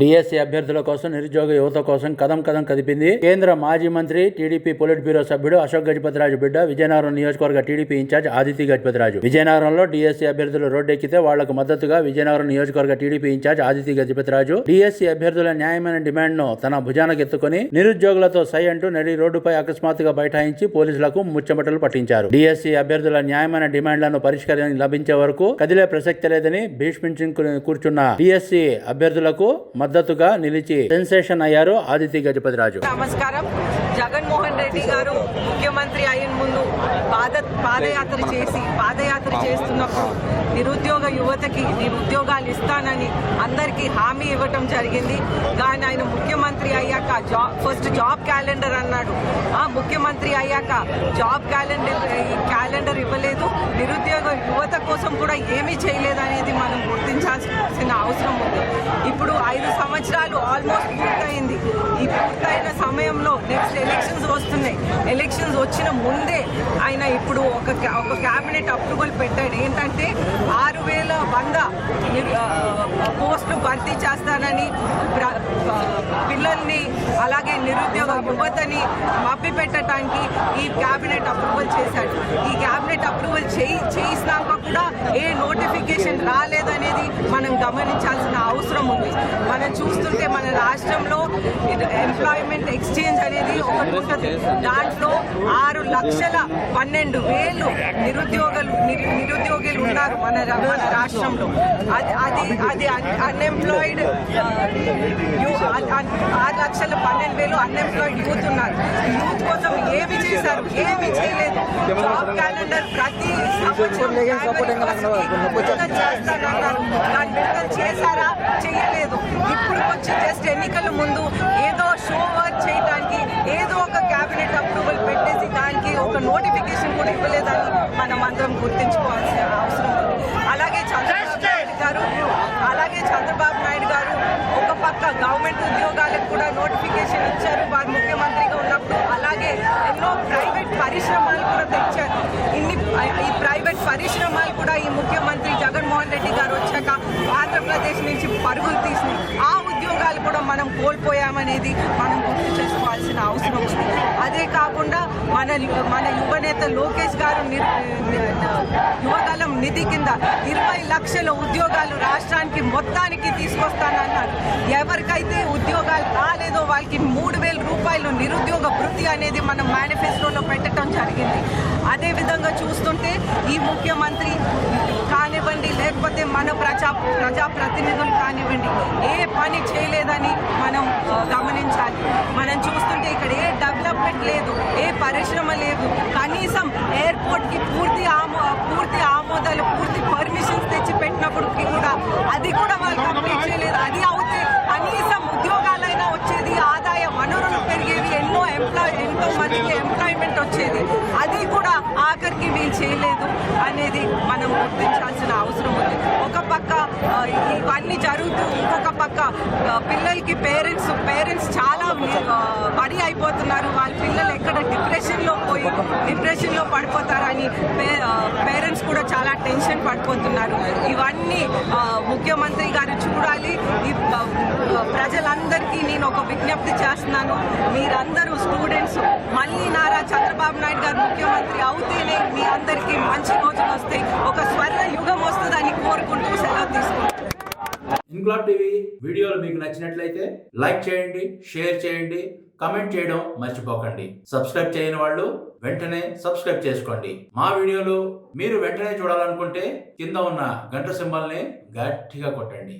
DSC అభ్యర్థుల కోసం నిరుద్యోగ యువత కోసం కదం కదం కదిపింది. కేంద్ర మాజీ మంత్రి టీడీపీ పొలిట్ బ్యూరో సభ్యుడు అశోక్ గజపతిరాజు బిడ్డ విజయనగరం నియోజకవర్గ టీడీపీ ఇన్ఛార్జ్ ఆదిత్య గజపతిరాజు. విజయనగరంలో డిఎస్సి అభ్యర్థులు రోడ్డెక్కితే వాళ్ళకు మద్దతుగా విజయనగరం నియోజకవర్గ TDP in-charge Aditya Gajapathiraju DSC అభ్యర్థుల న్యాయమైన డిమాండ్ను తన భుజానికి ఎత్తుకుని నిరుద్యోగులతో సై అంటూ నడి రోడ్డుపై అకస్మాత్తుగా బైఠాయించి పోలీసులకు ముచ్చమటలు పట్టించారు. డిఎస్సి అభ్యర్థుల న్యాయమైన డిమాండ్లను పరిష్కారం లభించే వరకు కదిలే ప్రసక్తి లేదని భీష్మించి కూర్చున్న డిఎస్సీ అభ్యర్థులకు మద్దతుగా నిలిచి సెన్సేషన్ అయ్యారు ఆదిత్య గజపతిరాజు. నమస్కారం. జగన్మోహన్ రెడ్డి గారు ముఖ్యమంత్రి అయిన ముందు పాద పాదయాత్ర చేసి పాదయాత్ర చేస్తున్నప్పుడు నిరుద్యోగ యువతకి నేను ఉద్యోగాలు ఇస్తానని అందరికీ హామీ ఇవ్వటం జరిగింది. కానీ ఆయన ముఖ్యమంత్రి అయ్యాక జాబ్ ఫస్ట్ జాబ్ క్యాలెండర్ అన్నాడు. ఆ ముఖ్యమంత్రి అయ్యాక జాబ్ క్యాలెండర్ క్యాలెండర్ ఇవ్వలేదు. నిరుద్యోగ యువత కోసం కూడా ఏమీ చేయలేదు అనేది మనం గుర్తించాల్సిన అవసరం ఉంది. ఇప్పుడు ఐదు సంవత్సరాలు ఆల్మోస్ట్ పూర్తయింది. ఈ పూర్తయిన సమయంలో నెక్స్ట్ ఎలక్షన్స్ వస్తున్నాయి. ఎలక్షన్స్ వచ్చిన ముందే ఆయన ఇప్పుడు ఒక క్యా- ఒక క్యాబినెట్ అప్రూవల్ పెట్టాడు. ఏంటంటే ఆరు వేల వంద పోస్టులు భర్తీ చేస్తానని పిల్లల్ని అలాగే నిరుద్యోగ యువతని మప్పి పెట్టడానికి ఈ క్యాబినెట్ అప్రూవల్ చేశాడు. ఈ క్యాబినెట్ అప్రూవల్ చేయి చేసినాక కూడా ఏ నోటిఫికేషన్ రాలేదనేది మనం గమనించాల్సిన అవసరం ఉంది. మనం చూస్తుంటే మన రాష్ట్రంలో ఎంప్లాయ్మెంట్ ఎక్స్చేంజ్ అనేది ఒకటి ఉంటుంది దాంట్లో ఆరు లక్షల పన్నెండు వేలు నిరుద్యోగులు నిరు- నిరుద్యోగులు ఉన్నారు మన మన రాష్ట్రంలో. అది అది అది అన్ఎంప్లాయిడ్ ఆరు లక్షల పన్నెండు వేలు అన్ఎంప్లాయిడ్ యూత్ ఉన్నారు. యూత్ కోసం ఏమి చేశారు? ఏమి చేయలేదు. జాబ్ క్యాలెండర్ ప్రతి సంవత్సరం చేస్తానన్నారు. విడుదల చేశారా? చేయలేదు. ఇప్పుడు వచ్చి జస్ట్ ఎన్నికల ముందు అప్రూవల్ పెట్టేసి దానికి ఒక నోటిఫికేషన్ కూడా ఇవ్వలేదని మనం అందరం గుర్తించుకోవాల్సిన అవసరం ఉంది. అలాగే చంద్రబాబు నాయుడు గారు అలాగే చంద్రబాబు నాయుడు గారు ఒక పక్క గవర్నమెంట్ ఉద్యోగాలకు కూడా నోటిఫికేషన్ ఇచ్చారు. వారు ముఖ్యమంత్రిగా ఉన్నప్పుడు అలాగే ఎన్నో ప్రైవేట్ పరిశ్రమలు కూడా తెచ్చారు. ఇన్ని ఈ ప్రైవేట్ పరిశ్రమలు కూడా ఈ ముఖ్యమంత్రి జగన్మోహన్ రెడ్డి గారు వచ్చాక ఆంధ్రప్రదేశ్ నుంచి పరుగులు తీసి ఆ ఉద్యోగాలు కూడా మనం కోల్పోయామనేది మనం గుర్తు చేసుకోవాల్సిన అవసరం ఉంది. అదే కాకుండా మన మన యువనేత లోకేష్ గారు నిర్- యువగలం నిధి కింద ఇరవై లక్షల ఉద్యోగాలు రాష్ట్రానికి మొత్తానికి తీసుకొస్తానన్నారు. ఎవరికైతే ఉద్యోగాలు రాలేదో వాళ్ళకి మూడు వేల రూపాయలు నిరుద్యోగ వృత్తి అనేది మనం మేనిఫెస్టోలో పెట్టడం జరిగింది. అదేవిధంగా చూస్తుంటే ఈ ముఖ్యమంత్రి కానివ్వండి లేకపోతే మన ప్రజా ప్రజాప్రతినిధులు కానివ్వండి ఏ పని చేయలేదని మనం గమనించాలి. మనం చూస్తుంటే ఇక్కడ ఏ డెవలప్మెంట్ లేదు ఏ పరిశ్రమ లేదు. కనీసం ఎయిర్పోర్ట్కి పూర్తి ఆమో పూర్తి ఆమోదాలు పూర్తి పర్మిషన్స్ తెచ్చి పెట్టినప్పటికీ కూడా అది కూడా వాళ్ళు కంప్లీట్ చేయలేదు. అది అవుతే కనీసం ఉద్యోగాలైనా వచ్చేది ఆదాయ వనరులు పెరిగేవి ఎన్నో ఎంప్లాయ్ ఎంతో మందికి ఎంప్లాయ్మెంట్ వచ్చేది. ఆఖరికి వీళ్ళు చేయలేదు అనేది మనం గుర్తించాల్సిన అవసరం ఉంది. ఒక పక్క ఇవన్నీ జరుగుతూ ఇంకొక పక్క పిల్లలకి పేరెంట్స్ పేరెంట్స్ చాలా బడి అయిపోతున్నారు. వాళ్ళ పిల్లలు ఎక్కడ డిప్రెషన్లో పోయి డిప్రెషన్లో పడిపోతారని పేరెంట్స్ కూడా చాలా టెన్షన్ పడిపోతున్నారు. ఇవన్నీ ముఖ్యమంత్రి గారు చూడాలి. ప్రజలందరికీ నేను ఒక విజ్ఞప్తి చేస్తున్నాను. మీరందరూ స్టూడెంట్స్ మళ్ళీ నారా చంద్రబాబు నాయుడు గారు ముఖ్యమంత్రి అవుతే అందరికీ మంచి రోజులు వస్తాయి ఒక స్వర్ణ యుగం వస్తుందని కోరుకుంటూ సెలవు తీసుకుంటాను ఇంక్లాబ్ టీవీ వీడియోలు మీకు నచ్చినట్లయితే లైక్ చేయండి షేర్ చేయండి కమెంట్ చేయడం మర్చిపోకండి. సబ్స్క్రైబ్ చేయని వాళ్ళు వెంటనే సబ్స్క్రైబ్ చేసుకోండి. మా వీడియోలు మీరు వెంటనే చూడాలనుకుంటే కింద ఉన్న గంట సింబల్ని గట్టిగా కొట్టండి.